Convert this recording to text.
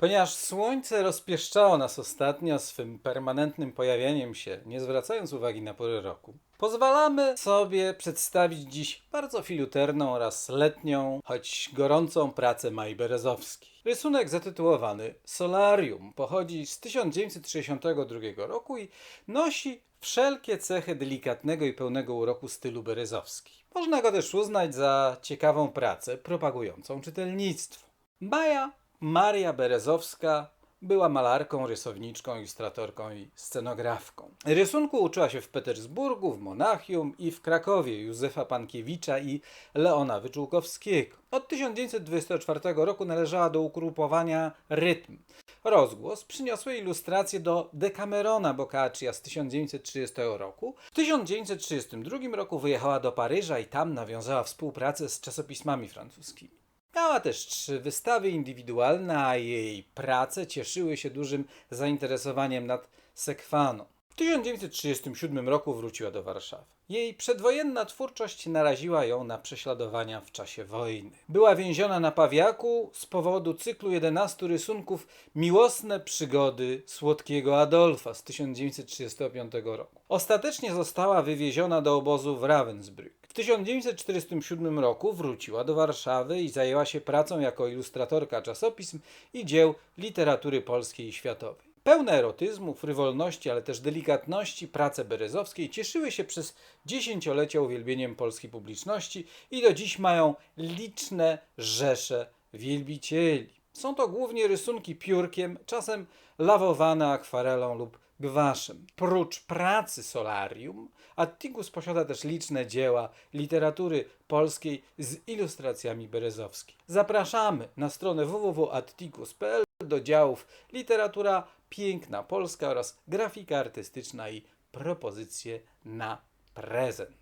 Ponieważ słońce rozpieszczało nas ostatnio swym permanentnym pojawianiem się, nie zwracając uwagi na pory roku, pozwalamy sobie przedstawić dziś bardzo filuterną oraz letnią, choć gorącą pracę Mai Berezowskiej. Rysunek zatytułowany Solarium pochodzi z 1962 roku i nosi wszelkie cechy delikatnego i pełnego uroku stylu berezowski. Można go też uznać za ciekawą pracę propagującą czytelnictwo. Maja Maria Berezowska była malarką, rysowniczką, ilustratorką i scenografką. Rysunku uczyła się w Petersburgu, w Monachium i w Krakowie Józefa Pankiewicza i Leona Wyczółkowskiego. Od 1924 roku należała do ugrupowania Rytm. Rozgłos przyniosły ilustracje do Decamerona Boccaccia z 1930 roku. W 1932 roku wyjechała do Paryża i tam nawiązała współpracę z czasopismami francuskimi. Miała też trzy wystawy indywidualne, a jej prace cieszyły się dużym zainteresowaniem nad Sekwaną. W 1937 roku wróciła do Warszawy. Jej przedwojenna twórczość naraziła ją na prześladowania w czasie wojny. Była więziona na Pawiaku z powodu cyklu 11 rysunków Miłosne przygody słodkiego Adolfa z 1935 roku. Ostatecznie została wywieziona do obozu w Ravensbrück. W 1947 roku wróciła do Warszawy i zajęła się pracą jako ilustratorka czasopism i dzieł literatury polskiej i światowej. Pełne erotyzmu, frywolności, ale też delikatności prace Berezowskiej cieszyły się przez dziesięciolecia uwielbieniem polskiej publiczności i do dziś mają liczne rzesze wielbicieli. Są to głównie rysunki piórkiem, czasem lawowane akwarelą lub gwaszem. Prócz pracy solarium, Atticus posiada też liczne dzieła literatury polskiej z ilustracjami berezowskiej. Zapraszamy na stronę www.atticus.pl do działów literatura piękna polska oraz grafika artystyczna i propozycje na prezent.